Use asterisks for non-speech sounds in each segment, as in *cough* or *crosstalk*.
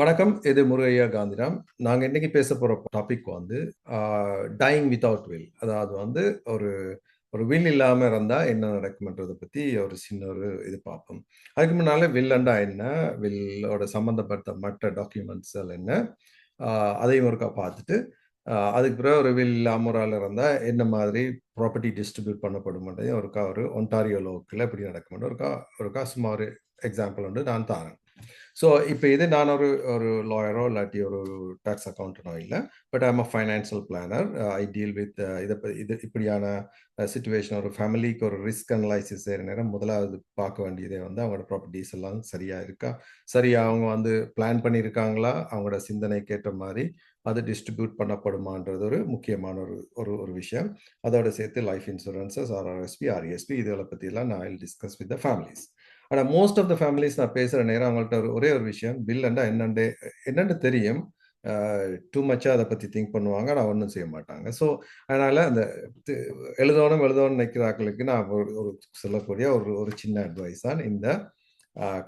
வணக்கம். இது முருகையா காந்திராம். நாங்கள் இன்னைக்கு பேச போகிற டாபிக் வந்து டைங் வித்தவுட் வில் அதாவது வந்து ஒரு ஒரு வில் இல்லாமல் இருந்தால் என்ன நடக்கும்ன்றதை பற்றி ஒரு சின்ன ஒரு இது பார்ப்போம். அதுக்கு முன்னால் வில்லண்டா என்ன? வில்லோட சம்மந்தப்பட்ட மற்ற டாக்குமெண்ட்ஸ் என்ன? அதையும் ஒருக்கா பார்த்துட்டு அதுக்கு பிறகு ஒரு வில் இல்லாம இருந்தால் என்ன மாதிரி ப்ராப்பர்ட்டி டிஸ்ட்ரிபியூட் பண்ணப்படும்ன்றதையும் ஒருக்கா ஒரு ஒன்டாரியோ லோக்கில் எப்படி நடக்கும் ஒருக்கா ஒருக்கா சும்மா ஒரு எக்ஸாம்பிள் வந்து நான் தாரேன். ஸோ இப்போ இது நான் ஒரு ஒரு லாயரோ இல்லாட்டி ஒரு டேக்ஸ் அக்கௌண்டனோ இல்லை. But I'm a financial planner I deal with இதை இது இப்படியான uh, சுச்சுவேஷன் ஒரு ஃபேமிலிக்கு ஒரு ரிஸ்க் அனலைசிஸ் செய்கிற நேரம் முதலாவது பார்க்க வேண்டியதே வந்து அவங்களோட ப்ராப்பர்ட்டிஸ் எல்லாம் சரியாக இருக்கா? சரியா அவங்க வந்து பிளான் பண்ணியிருக்காங்களா அவங்களோட சிந்தனைக்கு ஏற்ற மாதிரி அது டிஸ்ட்ரிபியூட் பண்ணப்படுமான்றது ஒரு முக்கியமான ஒரு ஒரு ஒரு விஷயம். அதோட சேர்த்து லைஃப் இன்சூரன்சஸ் ஆர்ஆர்எஸ்பி ஆர்எஸ்பி இதுகளை பற்றியெல்லாம் நான் I discuss with the families ஆனால் மோஸ்ட் ஆஃப் த ஃபேமிலிஸ் நான் பேசுகிற நேரம் அவங்கள்ட்ட ஒரு ஒரே ஒரு விஷயம். பில்லுண்டா என்னண்டு என்னென்னு தெரியும். டூ மச்சாக அதை பற்றி திங்க் பண்ணுவாங்க. நான் ஒன்றும் செய்ய மாட்டாங்க. ஸோ அதனால் அந்த எழுதணும் எழுதணும்னு நினைக்கிறாக்களுக்கு நான் ஒரு சொல்லக்கூடிய ஒரு ஒரு சின்ன அட்வைஸ் தான் இந்த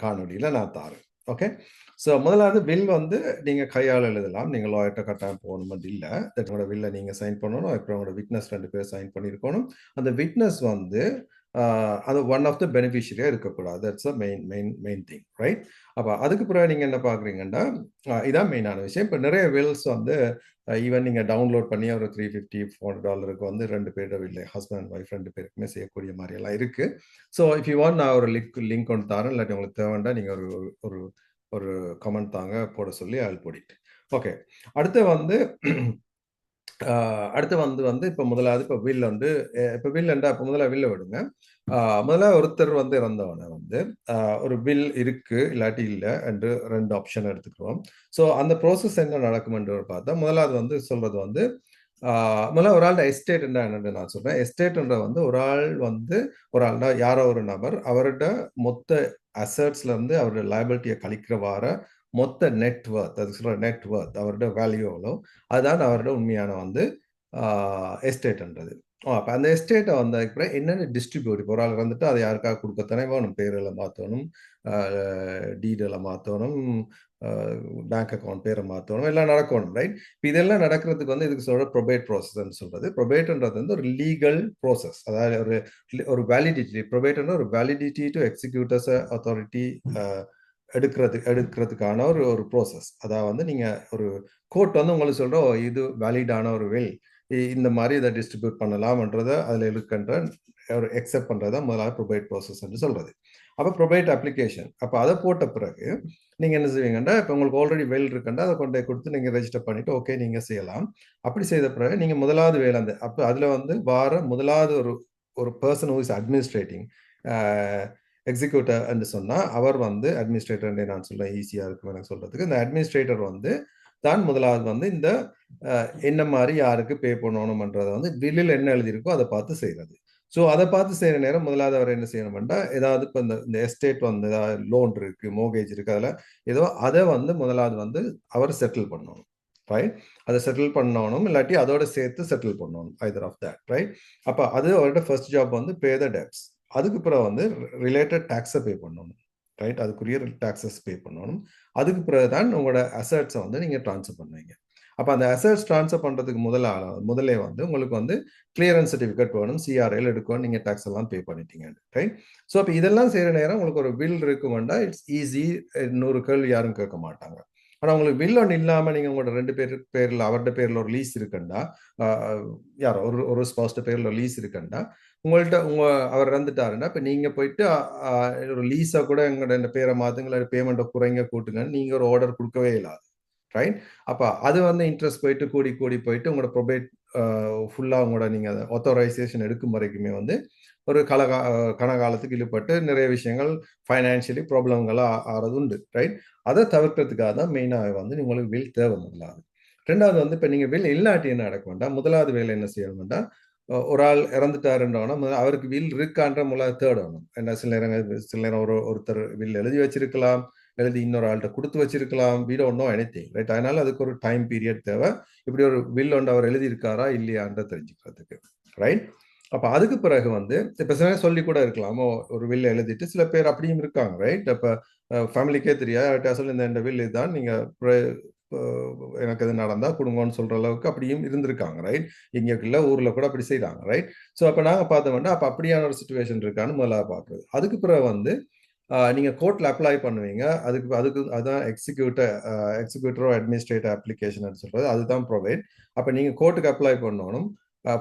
காணொலியில் நான் தாரேன் ஓகே ஸோ முதலாவது பில் வந்து நீங்கள் கையால் எழுதலாம். நீங்கள் லாயர்கிட்ட கட்டாயம் போகணும்? இல்லை. உங்களோட வில்லை நீங்கள் சைன் பண்ணணும். அப்புறம் உங்களோட விட்னஸ் ரெண்டு பேர் சைன் பண்ணியிருக்கணும். அந்த விட்னஸ் வந்து அது ஒன் ஆஃப் த பெனிஃபிஷரியாக இருக்கக்கூடாது. That's a main main main thing right அப்போ அதுக்கு பிறகு நீங்கள் என்ன பார்க்குறீங்கன்னா இதான் மெயினான விஷயம். இப்போ நிறைய வில்ஸ் வந்து ஈவன் நீங்கள் டவுன்லோட் பண்ணி ஒரு த்ரீ ஃபிஃப்டி ஃபோர் டாலருக்கு வந்து ரெண்டு பேர் இல்லை ஹஸ்பண்ட் அண்ட் ஒய்ஃப் ரெண்டு பேருக்குமே செய்யக்கூடிய மாதிரி எல்லாம் இருக்குது ஸோ இஃப் யூ வாண்ட் நான் ஒரு லிங்க் லிங்க் ஒன்று தரேன். இல்லாட்டி உங்களுக்கு தேவைண்டா நீங்கள் ஒரு ஒரு ஒரு கமெண்ட் தாங்க போட சொல்லி ஆள் போடிட்டு ஓகே அடுத்து வந்து அடுத்து வந்து வந்து இப்போ முதலாவது இப்போ வில் வந்து இப்போ வில் என்றா இப்போ முதல்ல வில்ல விடுங்க. முதல்ல ஒருத்தர் வந்து இறந்தவனை வந்து ஒரு வில் இருக்கு இல்லாட்டி இல்லை என்று ரெண்டு ஆப்ஷன் எடுத்துக்கிறோம். ஸோ அந்த ப்ரோசஸ் என்ன நடக்கும் என்று பார்த்தா முதலாவது வந்து சொல்றது வந்து முதல்ல ஒரு ஆள் எஸ்டேட் என்ன என்னன்னு நான் சொல்றேன். எஸ்டேட்ன்ற வந்து ஒரு ஆள் வந்து ஒரு ஆள்னா யாரோ ஒரு நபர் அவரோட மொத்த அசட்ஸ்ல இருந்து அவரோட லயபிலிட்டியை கழிக்கிற வார மொத்த நெட்ஒர்த் அது சொல்ற நெட்ஒர்த் அவரோட வேல்யூ எவ்வளோ? அதுதான் அவரோட உண்மையான வந்து எஸ்டேட்ன்றது அப்போ அந்த எஸ்டேட்டை வந்த அப்புறம் என்னென்ன டிஸ்ட்ரிபியூட் இப்போ ஒரு ஆள் வந்துட்டு அதை யாருக்காக கொடுக்கத்தானே வேணும் பேரில் மாற்றணும் டீடில் மாற்றணும் பேங்க் அக்கௌண்ட் பேரை மாற்றணும் எல்லாம் நடக்கணும் ரைட் இப்போ இதெல்லாம் நடக்கிறதுக்கு வந்து இதுக்கு சொல்கிற ப்ரொபேட் ப்ராசஸ்ன்னு சொல்கிறது ப்ரொபேட்ன்றது வந்து ஒரு லீகல் ப்ராசஸ் அதாவது ஒரு ஒரு வேலிடிட்டி ப்ரொபேட்ன்ற ஒரு வேலிடிட்டி டு எக்ஸிக்யூட்டர்ஸ் அத்தாரிட்டி எடுக்கிறது எடுக்கிறதுக்கான ஒரு ஒரு ப்ரோசஸ் அதாவது வந்து நீங்கள் ஒரு கோர்ட் வந்து உங்களுக்கு சொல்கிறோம் இது வேலிடான ஒரு வில் இந்த மாதிரி இதை டிஸ்ட்ரிபியூட் பண்ணலாம்ன்றதை அதில் இருக்கின்ற ஒரு எக்ஸப்ட் பண்ணுறதா முதலாவது ப்ரொபைட் ப்ராசஸ் என்று சொல்கிறது அப்போ ப்ரொபைட் அப்ளிகேஷன் அப்போ அதை போட்ட பிறகு நீங்கள் என்ன செய்வீங்கன்னா இப்போ உங்களுக்கு ஆல்ரெடி வெயில் இருக்குண்டா அதை கொண்டு கொடுத்து நீங்கள் ரெஜிஸ்டர் பண்ணிவிட்டு ஓகே நீங்கள் செய்யலாம். அப்படி செய்த பிறகு நீங்கள் முதலாவது வேல் அந்த அப்போ அதில் வந்து வார முதலாவது ஒரு ஒரு பர்சன் ஹூ இஸ் அட்மினிஸ்ட்ரேட்டிங் எக்ஸிக்யூட்டர்னு சொன்னால் அவர் வந்து அட்மினிஸ்ட்ரேட்டர் நான் சொல்கிறேன் ஈஸியாக இருக்கும் எனக்கு சொல்கிறதுக்கு இந்த அட்மினிஸ்ட்ரேட்டர் வந்து தான் முதலாவது வந்து இந்த என்ன மாதிரி யாருக்கு பே பண்ணணும்ன்றதை வந்து பில்லில் என்ன எழுதியிருக்கோ அதை பார்த்து செய்கிறது ஸோ அதை பார்த்து செய்கிற நேரம் முதலாவது அவர் என்ன செய்யணும்னா ஏதாவது இப்போ இந்த இந்த எஸ்டேட் வந்து ஏதாவது லோன் இருக்குது மோகேஜ் இருக்குது அதில் ஏதோ அதை வந்து முதலாவது வந்து அவர் செட்டில் பண்ணணும் ரைட் அதை செட்டில் பண்ணணும் இல்லாட்டி அதோட சேர்த்து செட்டில் பண்ணணும் ஐதர் ஆஃப் தட் ரைட் அப்போ அது அவரோட ஃபர்ஸ்ட் ஜாப் வந்து பே த டெப்ஸ் அதுக்கு பிறகு வந்து ரிலேட்டட் டேக்ஸை பே பண்ணணும் ரைட் அதுக்குரிய டேக்ஸஸ் பே பண்ணணும். அதுக்கு பிறகு தான் உங்களோட அசட்ஸை வந்து நீங்கள் ட்ரான்ஸ்ஃபர் பண்ணுவீங்க. அப்போ அந்த அசட்ஸ் ட்ரான்ஸ்ஃபர் பண்ணுறதுக்கு முதல்ல முதலே வந்து உங்களுக்கு வந்து கிளியரன்ஸ் சர்டிஃபிகேட் வேணும் சிஆர்ஐயில் எடுக்கணும் நீங்கள் டேக்ஸ் எல்லாம் பே பண்ணிட்டீங்க ரைட் ஸோ அப்போ இதெல்லாம் செய்கிற நேரம் உங்களுக்கு ஒரு பில் இருக்குமெண்டா இட்ஸ் ஈஸி நூறு கேள்வி யாரும் கேட்க மாட்டாங்க. ஆனால் உங்களுக்கு பில் ஒன்று இல்லாமல் நீங்கள் உங்களோட ரெண்டு பேர் பேரில் அவர்கிட்ட பேரில் ஒரு லீஸ் இருக்குண்டா யாரோ ஒரு ஒரு ஸ்பாஸ்ட பேரில் லீஸ் இருக்குண்டா உங்கள்கிட்ட உங்க அவர் இறந்துட்டாருன்னா இப்போ நீங்கள் போயிட்டு ஒரு லீஸை கூட எங்களோட இந்த பேரை மாற்றுங்களா பேமெண்ட்டை குறைங்க கூட்டுங்கன்னு நீங்கள் ஒரு ஆர்டர் கொடுக்கவே இல்லாது ரைட் அப்போ அது வந்து இன்ட்ரெஸ்ட் போயிட்டு கூடி கூடி போயிட்டு உங்களோட ப்ரொபேட் ஃபுல்லாக உங்களோட நீங்கள் அதை ஒத்தரைசேஷன் எடுக்கும் வரைக்குமே வந்து ஒரு கலகா கனகாலத்துக்கு இழுபட்டு நிறைய விஷயங்கள் ஃபைனான்ஷியலி ப்ராப்ளங்களாக ஆறது உண்டு. ரைட் அதை தவிர்க்கிறதுக்காக தான் மெயினாக வந்து உங்களுக்கு வில் தேவை முதலாவது. ரெண்டாவது வந்து இப்போ நீங்கள் வில் இல்லாட்டி என்ன நடக்க வேண்டாம்? முதலாவது வேலை என்ன செய்ய வேண்டாம்? ஒரு ஆள் இறந்துட்டாருன்றவனா அவருக்கு வில் இருக்கான்ற முதல்ல தேடணும் என்ன சில நேரம் சில நேரம் ஒரு ஒருத்தர் வில் எழுதி வச்சிருக்கலாம் எழுதி இன்னொரு ஆள்கிட்ட கொடுத்து வச்சிருக்கலாம் வீடோ ஒன்றும் எனி ரைட் அதனால அதுக்கு ஒரு டைம் பீரியட் தேவை இப்படி ஒரு வில் ஒன்று அவர் எழுதியிருக்காரா இல்லையான்ற தெரிஞ்சுக்கிறதுக்கு ரைட் அப்போ அதுக்கு பிறகு வந்து இப்போ சில நேரம் சொல்லி கூட இருக்கலாமோ ஒரு வில் எழுதிட்டு சில பேர் அப்படியும் இருக்காங்க ரைட் இப்போ ஃபேமிலிக்கே தெரியாது சொல்லி இந்த இந்த வில் இதுதான் நீங்கள் எனக்கு இது நடந்தா கொடுங்கன்னு சொல்ற அளவுக்கு அப்படியும் இருந்திருக்காங்க ரைட் இங்கே இல்லை ஊர்ல கூட அப்படி செய்றாங்க ரைட் ஸோ அப்போ நாங்கள் பார்த்தோம்னா அப்போ அப்படியான ஒரு சுச்சுவேஷன் இருக்கான்னு முதல்ல பார்க்குறது. அதுக்கு பிறகு வந்து நீங்கள் கோர்ட்டில் அப்ளை பண்ணுவீங்க. அதுக்கு அதுக்கு அதுதான் எக்ஸிக்யூட்டர் எக்ஸிக்யூட்டரோ அட்மினிஸ்ட்ரேட்டிவ் அப்ளிகேஷன் சொல்றது அதுதான் ப்ரொவைட் அப்போ நீங்கள் கோர்ட்டுக்கு அப்ளை பண்ணணும்.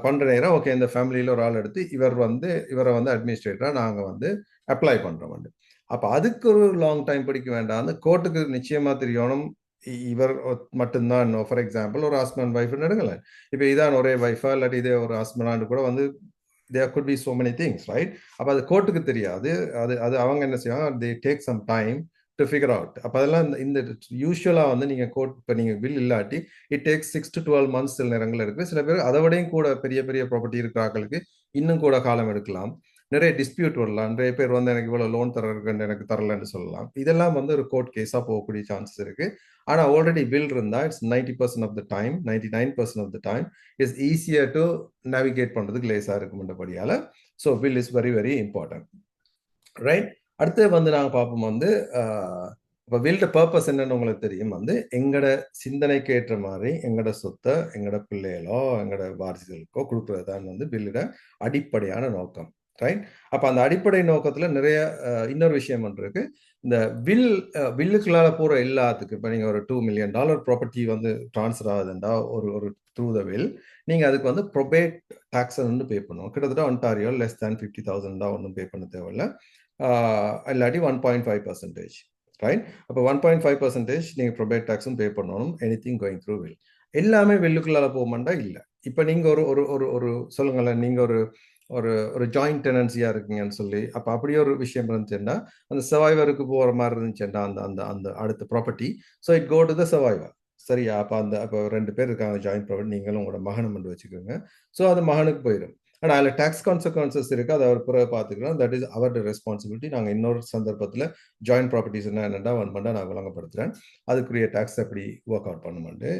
பண்ணுற நேரம் ஓகே இந்த ஃபேமிலியில் ஒரு ஆள் எடுத்து இவர் வந்து இவரை வந்து அட்மினிஸ்ட்ரேட்டராக நாங்கள் வந்து அப்ளை பண்ணுறோம் வந்து. அப்போ அதுக்கு ஒரு லாங் டைம் படிக்க வேண்டாம். கோர்ட்டுக்கு நிச்சயமாக தெரியணும். இவர் மட்டும்தான். ஃபார் எக்ஸாம்பிள் ஒரு ஹஸ்பண்ட் ஒய்ஃப் எடுங்களேன். இப்போ இதான் ஒரே ஒய்ஃபா இல்லாட்டி இதே ஒரு ஹஸ்பண்டாண்டு கூட வந்து there could be so many things right அப்போ அது கோர்ட்டுக்கு தெரியாது. அது அது அவங்க என்ன செய்வாங்க? They take some time to figure out அப்போ அதெல்லாம் இந்த- இந்த யூஸ்வலாக வந்து நீங்கள் கோர்ட் இப்போ நீங்கள் பில் இல்லாட்டி it takes six to twelve months சில நேரங்கள் இருக்குது சில பேர் அதை விடையும் கூட பெரிய பெரிய ப்ராப்பர்ட்டி இருக்கிறாங்களுக்கு இன்னும் கூட காலம் எடுக்கலாம். நிறைய டிஸ்பியூட் வரலாம். நிறைய பேர் வந்து எனக்கு இவ்வளோ லோன் தரக்குன்னு எனக்கு தரலன்னு சொல்லலாம். இதெல்லாம் வந்து ஒரு கோர்ட் கேஸாக போகக்கூடிய சான்சஸ் இருக்கு. ஆனால் ஆல்ரெடி பில் இருந்தால் it's ninety percent of the time ninety nine percent of the time is easier to navigate பண்ணுறதுக்கு லேஸாக இருக்கும்ன்றபடியால் so will is very very important right அடுத்து வந்து நாங்கள் பார்ப்போம் வந்து இப்போ வீல்ட பர்பஸ் என்னன்னு உங்களுக்கு தெரியும் வந்து எங்களோட சிந்தனைக்கு ஏற்ற மாதிரி எங்களோட சொத்தை எங்களோட பிள்ளைகளோ எங்களோட வாரிசுகளுக்கோ கொடுக்குறது தான் வந்து பில்லோட அடிப்படையான நோக்கம். ரைட்? அப்போ அந்த அடிப்படை நோக்கத்தில் நிறைய இன்னொரு விஷயம் ஒன்று இருக்கு. இந்த வில் வில்லுக்குள்ளால போகிற எல்லாத்துக்கும் இப்போ நீங்கள் ஒரு டூ மில்லியன் டாலர் ப்ராப்பர்ட்டி வந்து ட்ரான்ஸ்ஃபர் ஆகுதுண்டா ஒரு ஒரு த்ரூ த வில் நீங்கள் அதுக்கு வந்து ப்ரொபேட் டாக்ஸ் வந்து பே பண்ணுவோம். கிட்டத்தட்ட Ontario less than fifty thousand தான் ஒன்றும் பே பண்ண தேவையில்ல. இல்லாட்டி one point five percentage right அப்போ ஒன் பாயிண்ட் ஃபைவ் பர்சன்டேஜ் நீங்கள் ப்ரொபேட் டாக்ஸும் பே பண்ணணும் anything going through will எல்லாமே வெள்ளுக்குள்ளால போகமாட்டா இல்லை. இப்போ நீங்கள் ஒரு ஒரு ஒரு ஒரு சொல்லுங்களேன் நீங்கள் ஒரு ஒரு ஒரு ஜாயிண்ட் டெனன்சியாக இருக்கீங்கன்னு சொல்லி அப்போ அப்படியே ஒரு விஷயம் இருந்துச்சுன்னா அந்த சர்வைவருக்கு போகிற மாதிரி இருந்துச்சுன்னா அந்த அந்த அந்த அடுத்த property so it go to the survivor சரியா? அப்போ அந்த அப்போ ரெண்டு பேர் இருக்காங்க ஜாயிண்ட் ப்ராப்பர்ட்டி நீங்களும் உங்களோட மகனும் மட்டும் வச்சுக்கோங்க. ஸோ அது மகனுக்கு போயிடும். ஆனால் அதில் டேக்ஸ் கான்சிக்வன்சஸ் இருக்குது அதை அவர் பிறகு பார்த்துக்கலாம். தட் இஸ் அவரோட ரெஸ்பான்சிபிலிட்டி நாங்கள் இன்னொரு சந்தர்ப்பத்தில் ஜாயின்ட் ப்ராப்பர்ட்டிஸ் என்ன என்னடா ஒன் பண்ணால் நான் விளங்கப்படுத்துகிறேன் அதுக்குரிய டேக்ஸ் எப்படி ஒர்க் அவுட் பண்ணுமாண்டு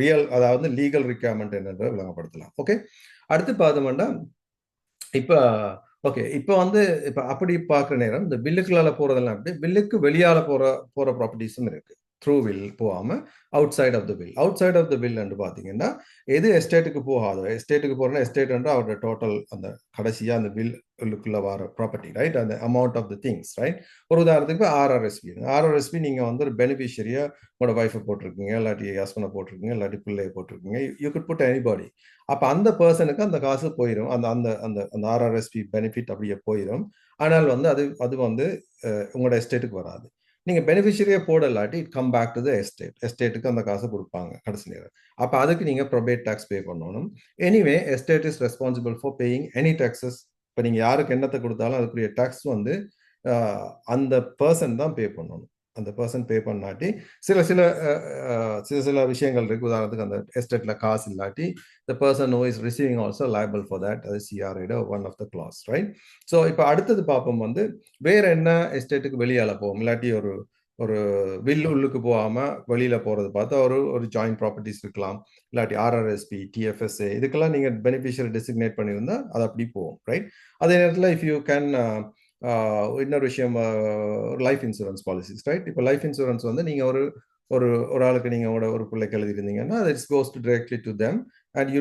ரியல் அதாவது லீகல் ரிக்யர்மெண்ட் என்னன்றதை விளங்கப்படுத்தலாம். ஓகே அடுத்து பார்த்தோம்னா இப்போ ஓகே இப்போ வந்து இப்போ அப்படி பார்க்குற நேரம் இந்த பில்லுக்குள்ளால போகிறதெல்லாம் அப்படி பில்லுக்கு வெளியால் போகிற போகிற ப்ராப்பர்ட்டிஸும் இருக்குது த்ரூ வில் போகாமல் outside of the will outside of the will பார்த்தீங்கன்னா எது எஸ்டேட்டுக்கு போகாத எஸ்டேட்டுக்கு போகிறோன்னா எஸ்டேட்ன்ற அவரோட டோட்டல் அந்த கடைசியாக அந்த பில்லுக்குள்ள வர ப்ராப்பர்ட்டி ரைட் அந்த amount of the things right ஒரு உதாரணத்துக்கு ஆர்ஆர்எஸ்பி ஆர்ஆர்எஸ்பி நீங்கள் வந்து ஒரு பெனிஃபிஷரியாக உங்களோட ஒய்ஃபை போட்டிருக்கீங்க இல்லாட்டி ஹஸ்பண்டை போட்டிருக்கீங்க இல்லாட்டி பிள்ளையை போட்டிருக்கீங்க. யூ குட் புட் எனிபாடி அப்போ அந்த பர்சனுக்கு அந்த காசு போயிடும் அந்த அந்த அந்த அந்த ஆர்ஆர்எஸ்பி பெனிஃபிட் அப்படியே போயிடும் ஆனால் வந்து அது அது வந்து உங்களோட எஸ்டேட்டுக்கு வராது. நீங்க பெனிஃபிஷரியே போடலாட்டி it come back to the estate எஸ்டேட்டுக்கு அந்த காசை கொடுப்பாங்க கடைசி நேரம். அப்போ அதுக்கு நீங்க ப்ரொபேட் டேக்ஸ் பே பண்ணணும். Anyway estate is responsible for paying any taxes இப்போ நீங்க யாருக்கு என்னத்தை கொடுத்தாலும் அதுக்குரிய டேக்ஸ் வந்து அந்த பர்சன் தான் பே பண்ணணும். அந்த பர்சன் பே பண்ணாட்டி சில சில சில சில விஷயங்கள் இருக்கு. உதாரணத்துக்கு அந்த எஸ்டேட்ல காசு இல்லாட்டி the person who is receiving also liable for that அது சிஆர்ஐட one of the clause right so இப்போ அடுத்தது பார்ப்போம் வந்து வேற என்ன எஸ்டேட்டுக்கு வெளியால போவோம்? இல்லாட்டி ஒரு ஒரு வில் உள்ளுக்கு போகாம வெளியில போறது பார்த்தா ஒரு ஒரு ஜாயிண்ட் ப்ராப்பர்ட்டிஸ் இருக்கலாம். இல்லாட்டி ஆர்ஆர்எஸ்பி டிஎஃப்எஸ்ஏ இதுக்கெல்லாம் நீங்க பெனிஃபிஷியல் டெசிக்னேட் பண்ணியிருந்தா அது அப்படி போவோம் ரைட் அதே நேரத்தில் இஃப் யூ கேன் இன்னொரு விஷயம் லைஃப் இன்சூரன்ஸ் பாலிசிஸ் ரைட் இப்போ லைஃப் இன்சூரன்ஸ் வந்து நீங்கள் ஒரு ஒரு ஒரு ஆளுக்கு நீங்கள் உங்களோட ஒரு பிள்ளைக்கு எழுதிருந்தீங்கன்னா அது it's goes to directly to them and you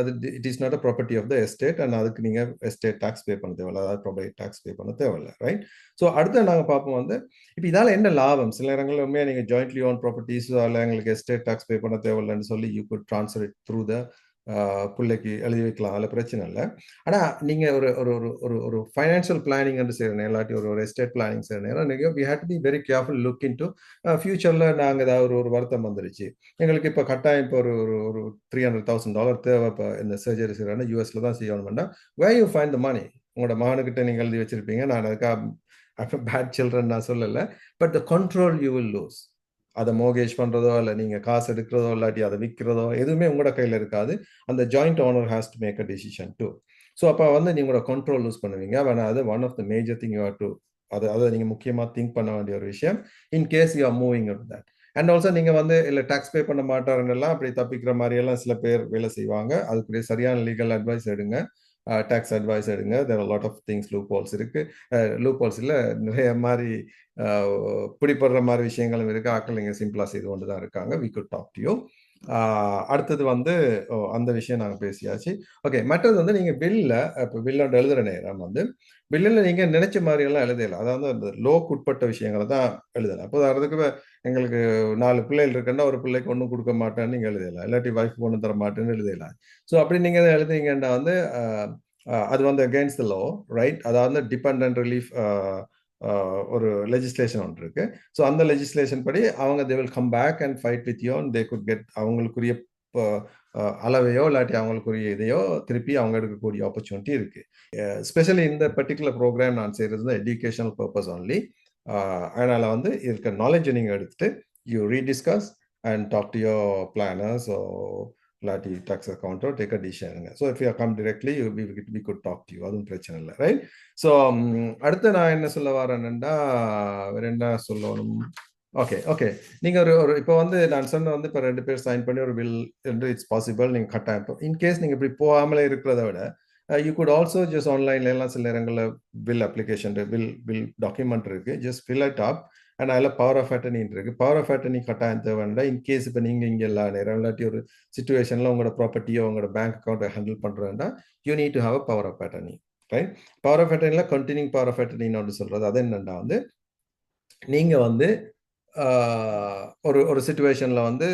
அது it is not a property of the estate and அதுக்கு நீங்கள் எஸ்டேட் டாக்ஸ் பே பண்ண தேவையில்ல. அதாவது ப்ராப்பர்ட்டி டாக்ஸ் பே பண்ண தேவையில்ல ரைட் ஸோ அடுத்து நாங்கள் பார்ப்போம் வந்து இப்போ இதால் என்ன லாபம்? சில நேரங்களில் உண்மையாக நீங்கள் ஜாயிண்ட்லி ஓன் ப்ராப்பர்ட்டிஸ் அதில் எங்களுக்கு எஸ்டேட் டாக்ஸ் பே பண்ண தேவையில்லைன்னு சொல்லி you could transfer it through the பிள்ளைக்கு எழுதி வைக்கலாம். அதில் பிரச்சனை இல்லை. ஆனால் நீங்கள் ஒரு ஒரு ஒரு ஒரு ஒரு ஃபைனான்ஷியல் பிளானிங் என்று செய்கிற நேரம் இல்லாட்டி ஒரு ஒரு எஸ்டேட் பிளானிங் செய்கிற நேரம் நீங்கள் we had be very careful look into ஃபியூச்சரில் நாங்கள் ஏதாவது ஒரு ஒரு வருத்தம் வந்துருச்சு. எங்களுக்கு இப்போ கட்டாயம் இப்போ ஒரு ஒரு ஒரு த்ரீ ஹண்ட்ரட் தௌசண்ட் டாலர் தேவை இப்போ இந்த சர்ஜரி செய்கிறாங்க யூஎஸ்ல தான் செய்யணும்னா வே யூ ஃபைன் த மணி உங்களோட மகனுக்கிட்ட நீங்கள் எழுதி வச்சிருப்பீங்க. நான் அதுக்காக *laughs* பேட் சில்ட்ரன் நான் சொல்லலை. But the control you will lose அதை மோகேஜ் பண்ணுறதோ இல்லை நீங்கள் காசு எடுக்கிறதோ இல்லாட்டி அதை விற்கிறதோ எதுவுமே உங்களோட கையில் இருக்காது. அந்த joint owner has to make a decision too so அப்போ வந்து நீங்களோட கண்ட்ரோல் லூஸ் பண்ணுவீங்க. வேணா அது one of the major thing you to அது அதை நீங்கள் முக்கியமாக திங்க் பண்ண வேண்டிய ஒரு விஷயம். In case you are moving up that and also நீங்கள் வந்து இல்லை டேக்ஸ் பே பண்ண மாட்டாருன்னு எல்லாம் அப்படி தப்பிக்கிற மாதிரியெல்லாம் சில பேர் வேலை செய்வாங்க. அதுக்குரிய சரியான லீகல் அட்வைஸ் எடுங்க. Uh, டேக்ஸ் அட்வைஸ் எடுங்க. There lot of things loopholes இருக்கு. Uh, லூப் ஹோல்ஸ் நிறைய மாதிரி uh, பிடிப்படுற மாதிரி விஷயங்களும் இருக்கு. ஆக்கள் இங்கே சிம்பிளாக செய்து கொண்டு தான் இருக்காங்க. We could talk to you அடுத்தது வந்து ஓ, அந்த விஷயம் நாங்கள் பேசியாச்சு. ஓகே மற்றது வந்து நீங்கள் பில்ல இப்போ பில்லோட எழுதுகிற நேரம் வந்து பில்லில் நீங்கள் நினைச்ச மாதிரியெல்லாம் எழுதலாம் அதாவது அந்த லோக்கு உட்பட்ட விஷயங்களை தான் எழுதலாம் அப்போ அதுக்கு எங்களுக்கு நாலு பிள்ளைகள் இருக்குன்னா ஒரு பிள்ளைக்கு ஒன்றும் கொடுக்க மாட்டேன்னு நீங்கள் எழுதலாம் இல்லாட்டி ஒய்ஃப் ஒன்றும் தர மாட்டேன்னு எழுதலாம் ஸோ அப்படி நீங்கள் எதை எழுதுனீங்கன்னா வந்து அது வந்து அகேன்ஸ்ட் த லோ ரைட் அதாவது டிபெண்ட் ரிலீஃப் ஒரு லெஜிஸ்லேஷன் ஒன்று இருக்கு. ஸோ அந்த லெஜிஸ்லேஷன் படி அவங்க they will come back and fight with you they could get அவங்களுக்குரிய அளவையோ இல்லாட்டி அவங்களுக்குரிய இதையோ திருப்பி அவங்க எடுக்கக்கூடிய ஆப்பர்ச்சுனிட்டி இருக்கு. ஸ்பெஷலி இந்த பர்டிகுலர் ப்ரோக்ராம் நான் செய்யறது எஜுகேஷனல் பர்பஸ் ஒன்லி அதனால வந்து இருக்க நாலேஜை நீங்கள் எடுத்துட்டு you rediscuss and talk to your planners இல்லாட்டி டாக்ஸ் அக்கௌண்ட்டோ take a டிசிஷனுங்க so if you come directly you we we could talk to you அதுவும் பிரச்சனை இல்லை ரைட் ஸோ அடுத்து நான் என்ன சொல்ல வரேன்னுடா வேற என்ன சொல்லணும்? ஓகே ஓகே நீங்க ஒரு ஒரு இப்போ வந்து நான் சொன்ன வந்து இப்போ ரெண்டு பேர் சைன் பண்ணி ஒரு வில் என்று இட்ஸ் பாசிபிள் நீங்க கட்டாயம். இன்கேஸ் நீங்க இப்படி போகாமலே இருக்கிறத விட யூ குட் ஆல்சோ ஜஸ்ட் ஆன்லைன்ல எல்லாம் சில இடங்களில் fill application fill fill document இருக்கு. Just fill it up and அதில் பவர் ஆஃப் அட்டர்னின் இருக்கு. பவர் ஆஃப் அட்டர்னி கட்டாயம் தேவைன்னா இன்கேஸ் இப்போ நீங்கள் இங்கே எல்லா நேரம் இல்லாட்டி ஒரு சுச்சுவேஷனில் உங்களோட ப்ராப்பர்ட்டியோ உங்களோட பேங்க் அக்கௌண்ட்டை ஹேண்டில் பண்ணுறேன்னா you need to have a power of attorney right power of அட்டர்னியில் continue power of அட்டர்னின்னு சொல்றது. அது என்னன்னா வந்து நீங்க வந்து ஒரு ஒரு சுச்சுவேஷனில் வந்து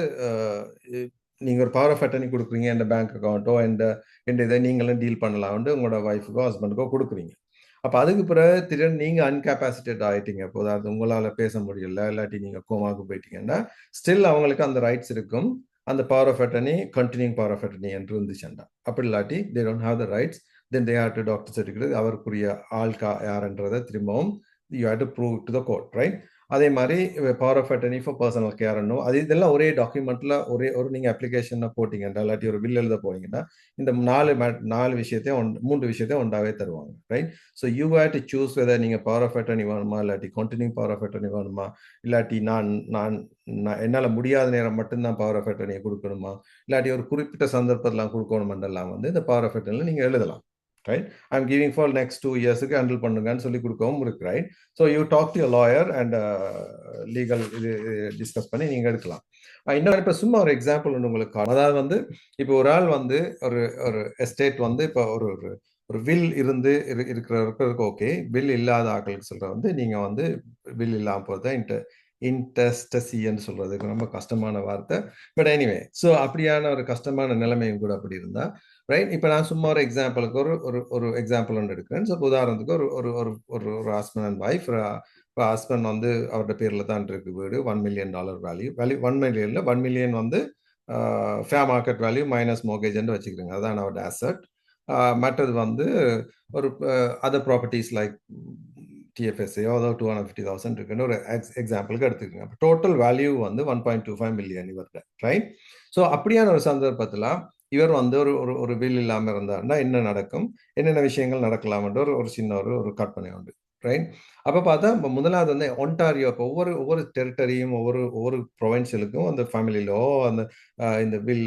நீங்கள் ஒரு பவர் ஆஃப் அட்டர்னி கொடுக்குறீங்க இந்த பேங்க் அக்கௌண்ட்டோ இந்த இந்த இதை நீங்களும் டீல் பண்ணலாம் வந்து உங்களோட ஒய்ஃபுக்கோ ஹஸ்பண்டுக்கோ கொடுக்குறீங்க. அப்போ அதுக்கு பிறகு திடீர்னு நீங்கள் அன்கேபாசிட்டேட் ஆகிட்டீங்க இப்போ அதாவது உங்களால் பேச முடியல இல்லாட்டி நீங்கள் கோமாவுக்கு போயிட்டீங்கன்னா ஸ்டில் அவங்களுக்கு அந்த ரைட்ஸ் இருக்கும். அந்த power of attorney continuing power of attorney என்று இருந்துச்சுண்டா அப்படி இல்லாட்டி they don't have the rights then they have to doctor certificate அவருக்குரிய ஆள்கா யாருன்றதை திரும்பவும் you have to prove to the court right அதே மாதிரி power of attorney for personal கேர்னோ அது இதெல்லாம் ஒரே டாக்குமெண்ட்ல ஒரே ஒரு நீங்க அப்ளிகேஷன் போட்டீங்கன்னா இல்லாட்டி ஒரு பில் எழுத போனீங்கன்னா இந்த நாலு நாலு விஷயத்தையும் ஒன்- மூன்று விஷயத்தையும் ஒன்றாவே தருவாங்க right so you had to choose whether நீங்க பவர் ஆஃப் அட்டர்னி வேணுமா இல்லாட்டி கண்டினியூ பவர் ஆஃப் அட்டர்னி வேணுமா இல்லாட்டி நான் நான் நான் என்னால் முடியாத நேரம் மட்டும்தான் பவர் ஆஃப் அட்டர்னியை கொடுக்கணுமா இல்லாட்டி ஒரு குறிப்பிட்ட சந்தர்ப்பத்தெல்லாம் கொடுக்கணுமென்றெல்லாம் வந்து இந்த பவர் ஆஃப் அட்டர்னியில் நீங்கள் எழுதலாம். Right I'm giving for next two இயர்ஸுக்கு handle பண்ணுங்கன்னு சொல்லி கொடுக்கவும் இருக்கு right so you talk to lawyer and legal இது டிஸ்கஸ் பண்ணி நீங்கள் எடுக்கலாம். இன்னொரு இப்போ சும்மா ஒரு எக்ஸாம்பிள் ஒன்று உங்களுக்கு அதாவது வந்து இப்போ ஒரு ஆள் வந்து ஒரு ஒரு எஸ்டேட் வந்து இப்போ ஒரு ஒரு ஒரு வில் இருந்து இரு- இருக்கிறவருக்கு ஓகே வில் இல்லாத ஆட்களுக்கு சொல்கிற வந்து நீங்கள் வந்து வில் இல்லாமல் போகிறதா இன்டர் இன்டெஸ்டசின்னு சொல்கிறதுக்கு ரொம்ப கஷ்டமான வார்த்தை. பட் எனிவே ஸோ அப்படியான ஒரு கஷ்டமான நிலைமையும் கூட அப்படி இருந்தால் ரைட் இப்போ நான் சும்மா ஒரு எக்ஸாம்பிளுக்கு ஒரு ஒரு ஒரு எக்ஸாம்பிள் ஒன்று எடுக்கிறேன். ஸோ உதாரணத்துக்கு ஒரு ஒரு ஒரு ஒரு ஒரு ஹஸ்பண்ட் அண்ட் ஒய்ஃப் இப்போ ஹஸ்பண்ட் வந்து அவரோட பேரில் தான் இருக்கு வீடு. One million dollar value value one மில்லியனில் one million வந்து ஃபேர் மார்க்கெட் வேல்யூ மைனஸ் மோகேஜ்னு வச்சுக்கிறேங்க. அதான் அவரோட அசட் மற்றது வந்து ஒரு அதர் ப்ராப்பர்ட்டிஸ் லைக் டிஎஃப்எஸ்ஏயோ அதாவது டூ ஹண்ட்ரட் ஃபிஃப்டி தௌசண்ட் இருக்குன்னு ஒரு எக்ஸ் எக்ஸாம்பிளுக்கு எடுத்துக்கோங்க. அப்போ டோட்டல் வேல்யூ வந்து one point two five million இவர்கிட்ட ரைட் ஸோ அப்படியான ஒரு சந்தர்ப்பத்தில் இவர் வந்து ஒரு ஒரு ஒரு வில் இல்லாமல் இருந்தாருன்னா என்ன நடக்கும்? என்னென்ன விஷயங்கள் நடக்கலாம்ன்ற ஒரு ஒரு சின்ன ஒரு ஒரு கற்பனை உண்டு. ரைட் அப்போ பார்த்தா இப்போ முதலாவது வந்து ஒன்டாரியோ இப்போ ஒவ்வொரு ஒவ்வொரு டெரிட்டரியும் ஒவ்வொரு ஒவ்வொரு ப்ரொவின்சியலுக்கும் அந்த ஃபேமிலி லோ அந்த இந்த வில்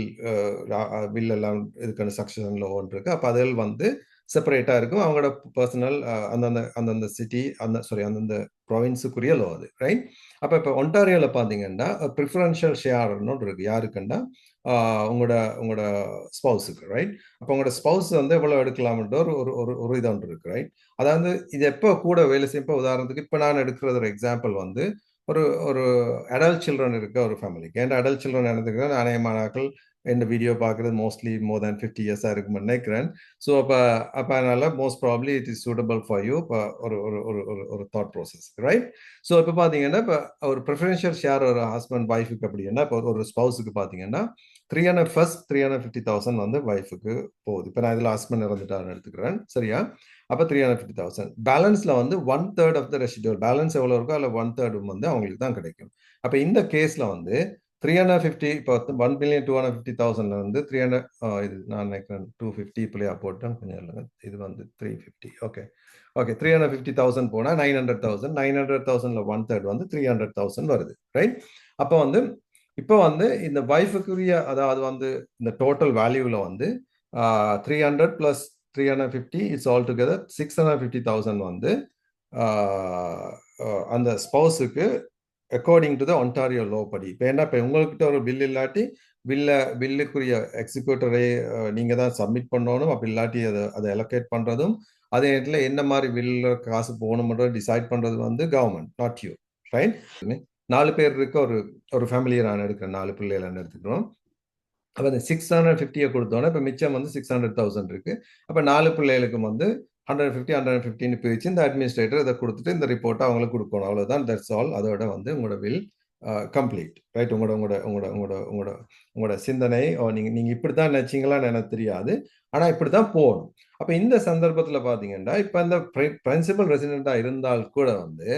வில் எல்லாம் இதுக்கான சக்சஷன் ஒன்று இருக்கு. அப்போ அதில் வந்து செப்பரேட்டாக இருக்கும். அவங்களோட பர்சனல் அந்தந்த அந்தந்த சிட்டி அந்த சாரி அந்தந்த ப்ரொவின்ஸுக்குரிய லோ அது ரைட் அப்போ இப்போ ஒன்டாரியோவில் பார்த்தீங்கன்னா ப்ரிஃபரன்ஷியல் ஷேர்னு ஒன்று யாருக்குன்னா உங்களோட உங்களோட ஸ்பவுஸுக்கு ரைட் அப்போ உங்களோட ஸ்பவுஸ் வந்து எவ்வளோ எடுக்கலாம்ன்ற ஒரு ஒரு ஒரு ஒரு இது ஒன்று இருக்குது ரைட் அதாவது இது எப்போ கூட வேலை செய்யும் இப்போ உதாரணத்துக்கு இப்போ நான் எடுக்கிறது ஒரு எக்ஸாம்பிள் வந்து ஒரு ஒரு அடல்ட் சில்ட்ரன் இருக்க ஒரு ஃபேமிலிக்கு ஏன்னா அடல்ட் சில்ட்ரன் எடுத்துக்கிறேன் அநேகமானாக்கள் இந்த வீடியோ பார்க்குறது மோஸ்ட்லி மோர் தேன் ஃபிஃப்டி இயர்ஸாக இருக்கும்னு நினைக்கிறேன். ஸோ அப்போ அப்போ அதனால் most probably it is suitable for you இப்போ ஒரு ஒரு ஒரு ஒரு ஒரு தாட் ப்ராசஸ் ரைட் ஸோ இப்போ பார்த்தீங்கன்னா இப்போ ஒரு ப்ரிஃபரன்ஷியல் ஷேர் ஒரு ஹஸ்பண்ட் ஒய்ஃபுக்கு அப்படின்னா இப்போ ஒரு ஸ்பௌஸுக்கு பார்த்தீங்கன்னா three hundred first three hundred fifty thousand வந்து ஒய்ஃபுக்கு போகுது. இப்போ நான் இதில் ஹஸ்பண்ட் இறந்துட்டாருன்னு எடுத்துக்கிறேன் சரியா? அப்போ த்ரீ ஹண்ட்ரட் ஃபிஃப்டி தௌசண்ட் பேலன்ஸில் வந்து one third of the residual balance எவ்வளோ இருக்கோ அதில் ஒன் தேர்டும் வந்து அவங்களுக்கு தான் கிடைக்கும். அப்போ இந்த கேஸில் வந்து த்ரீ ஹண்ட்ரட் ஃபிஃப்டி இப்போ one billion two hundred fifty தௌசண்ட்ல வந்து த்ரீ ஹண்ட்ரட் இது நான் நினைக்கிறேன் டூ ஃபிஃப்டி இப்படியா போட்டேன். கொஞ்சம் இல்லைங்க இது வந்து three fifty okay okay three hundred fifty thousand போனால் nine hundred thousand nine hundred தௌசண்ட்ல one third வந்து த்ரீ ஹண்ட்ரட் தௌசண்ட் வருது. ரைட் அப்போ வந்து இப்போ வந்து இந்த வைஃபுக்குரிய அதாவது வந்து இந்த டோட்டல் வேல்யூவில் வந்து three hundred plus three hundred fifty it's all together six hundred fifty thousand வந்து அந்த ஸ்பௌஸுக்கு according to the Ontario law படி. இப்போ என்ன இப்போ உங்கள்கிட்ட ஒரு பில் இல்லாட்டி பில்லை பில்லுக்குரிய எக்ஸிக்யூட்டரை நீங்கள் தான் சப்மிட் பண்ணணும். அப்படி இல்லாட்டி அதை அதை அலோகேட் பண்ணுறதும் அதே நேரத்தில் என்ன மாதிரி பில்ல காசு போகணும்ன்றத டிசைட் பண்ணுறது வந்து கவர்மெண்ட் நாட் யூ ரைட் நாலு பேர் இருக்க ஒரு ஒரு ஃபேமிலியை நான் எடுக்கிறேன். நாலு பிள்ளைகள் எடுத்துக்கிறோம். அப்போ அந்த சிக்ஸ் ஹண்ட்ரட் ஃபிஃப்டியை கொடுத்தோன்னே இப்போ மிச்சம் வந்து சிக்ஸ் ஹண்ட்ரட் தௌசண்ட் இருக்குது அப்போ நாலு பிள்ளைகளுக்கும் வந்து ஹண்ட்ரட் ஃபிஃப்டி ஹண்ட்ரட் ஃபிஃப்டின்னு பிரித்து இந்த அட்மினிஸ்ட்ரேட்டர் இதை கொடுத்துட்டு இந்த ரிப்போர்ட்டை அவங்களுக்கு கொடுக்கணும். அவ்வளோதான் தட்ஸ் ஆல் அதோட வந்து உங்களோட வில் கம்ப்ளீட் ரைட் உங்களோட உங்களோட உங்களோட உங்களோட உங்களோட உங்களோட சிந்தனை நீங்கள் நீங்கள் இப்படி தான் நினச்சிங்களான்னு எனக்கு தெரியாது. ஆனால் இப்படி தான் போகணும். அப்போ இந்த சந்தர்ப்பத்தில் பார்த்தீங்கன்னா இப்போ இந்த பிரின்சிபல் ரெசிடெண்ட்டாக இருந்தால் கூட வந்து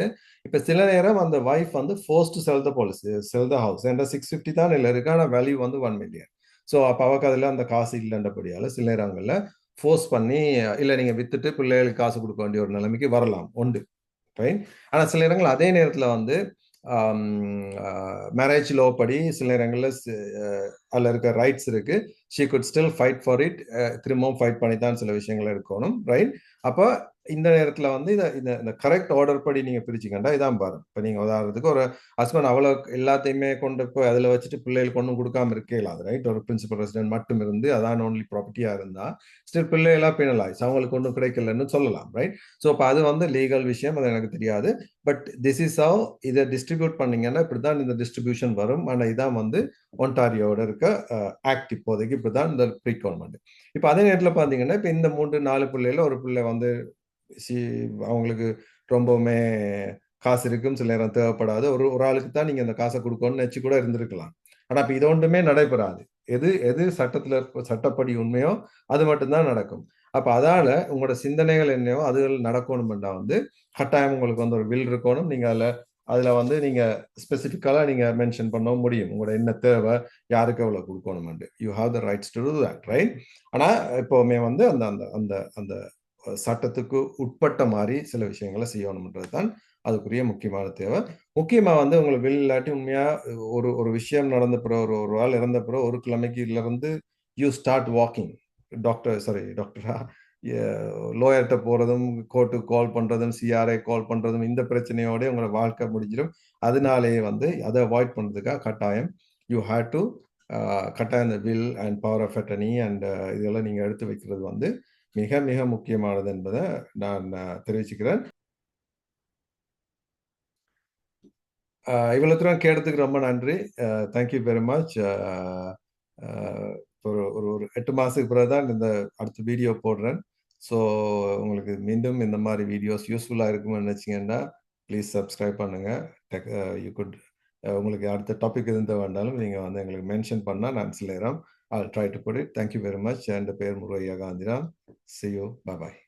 இப்போ சில நேரம் அந்த ஒய்ஃப் வந்து forced sell the policy sell the house என்ற சிக்ஸ் ஃபிஃப்டி தான் இல்லை இருக்கு ஆனால் வேல்யூ வந்து ஒன் மில்லியன் ஸோ அப்போ அவக்கு அதில் அந்த காசு இல்லைன்றபடியால் சில நேரங்களில் ஃபோர்ஸ் பண்ணி இல்லை நீங்கள் வித்துட்டு பிள்ளைகளுக்கு காசு கொடுக்க வேண்டிய ஒரு நிலைமைக்கு வரலாம். உண்டு. ரைட் ஆனால் சில நேரங்கள் அதே நேரத்தில் வந்து மேரேஜ் லோ படி சில நேரங்களில் அதில் இருக்க ரைட்ஸ் இருக்கு. She could still fight for it திரும்பவும் ஃபைட் பண்ணி தான் சில விஷயங்கள் இருக்கணும். ரைட் அப்போ இந்த நேரத்தில் வந்து இதை இந்த இந்த கரெக்ட் ஆர்டர் படி நீங்கள் பிரிச்சுக்கண்டா இதான் பாருங்க இப்போ நீங்கள் உதாரணத்துக்கு ஒரு ஹஸ்பண்ட் அவ்வளோ எல்லாத்தையுமே கொண்டு போய் அதில் வச்சுட்டு பிள்ளைகளுக்கு ஒன்றும் கொடுக்காம இருக்கே அது ரைட் ஒரு பிரின்சிபல் ரெசிடென்ட் மட்டும் இருந்து அதான் ஓன்லி ப்ராப்பர்ட்டியாக இருந்தால் ஸ்டில் பிள்ளைகளாக பினலாய்ஸ் அவங்களுக்கு ஒன்றும் கிடைக்கலன்னு சொல்லலாம் ரைட் ஸோ இப்போ அது வந்து லீகல் விஷயம். அது எனக்கு தெரியாது. பட் திஸ் இஸ் ஹவ் இதை டிஸ்ட்ரிபியூட் பண்ணீங்கன்னா இப்படி தான் இந்த டிஸ்ட்ரிபியூஷன் வரும். ஆனால் இதான் வந்து ஒன்டாரியோட இருக்க ஆக்ட் இப்போதைக்கு. இப்படி தான் இந்த ப்ரீ கவர்மெண்ட் இப்போ அதே நேரத்தில் பார்த்தீங்கன்னா இப்போ இந்த மூன்று நாலு பிள்ளைல ஒரு பிள்ளை வந்து அவங்களுக்கு ரொம்பவுமே காசு இருக்கும் சில நேரம் தேவைப்படாது. ஒரு ஒரு ஆளுக்கு தான் நீங்கள் அந்த காசை கொடுக்கணும்னு நினச்சி கூட இருந்திருக்கலாம். ஆனால் இப்போ இது ஒன்றுமே நடைபெறாது. எது எது சட்டத்தில் சட்டப்படி உண்மையோ அது மட்டும்தான் நடக்கும். அப்போ அதால் உங்களோட சிந்தனைகள் என்னையோ அதுகள் நடக்கணும்னா வந்து கட்டாயம் உங்களுக்கு வந்து ஒரு வில் இருக்கணும். நீங்கள் அதில் அதில் வந்து நீங்கள் ஸ்பெசிஃபிக்கலாக நீங்கள் மென்ஷன் பண்ண முடியும். உங்களோட என்ன தேவை யாருக்கு எவ்வளோ கொடுக்கணுமெண்டு you have the rights to do that right ஆனால் எப்போவுமே வந்து அந்த அந்த அந்த அந்த சட்டத்துக்கு உட்பட்ட மாதிரி சில விஷயங்களை செய்யணுன்றது தான் அதுக்குரிய முக்கியமான தேவை. முக்கியமாக வந்து உங்களுக்கு வில் இல்லாட்டி உண்மையாக ஒரு ஒரு விஷயம் நடந்த பிறகு ஒரு ஒரு ஆள் இறந்த பிறகு ஒரு கிழமைக்கு இருந்து you start walking doctor sorry டாக்டரா லோயர்கிட்ட போகிறதும் கோர்ட்டுக்கு கால் பண்ணுறதும் சிஆர்ஐ கால் பண்ணுறதும் இந்த பிரச்சனையோடய உங்களோட வாழ்க்கை முடிஞ்சிடும். அதனாலேயே வந்து அதை அவாய்ட் பண்ணுறதுக்காக கட்டாயம் யூ ஹேட் டு கட்டாயம் இந்த will and power of attorney and இதெல்லாம் நீங்கள் எடுத்து வைக்கிறது வந்து மிக மிக முக்கியமானது என்பதை நான் தெரிவிச்சுக்கிறேன். இவ்வளோ தூரம் கேட்டதுக்கு ரொம்ப நன்றி. தேங்க்யூ வெரி மச் ஒரு ஒரு ஒரு எட்டு மாதத்துக்கு பிறகு தான் இந்த அடுத்த வீடியோ போடுறேன். ஸோ உங்களுக்கு மீண்டும் இந்த மாதிரி வீடியோஸ் யூஸ்ஃபுல்லாக இருக்கும்னு நினச்சிங்கன்னா ப்ளீஸ் சப்ஸ்கிரைப் பண்ணுங்கள் டெக் யூ குட் உங்களுக்கு அடுத்த டாபிக் இருந்தால் வேண்டாலும் நீங்கள் வந்து எங்களுக்கு மென்ஷன் பண்ணால் நான் சில நேரம் I'll try to put it. Thank you very much. And pair Muraya Gandhiram. See you. Bye bye.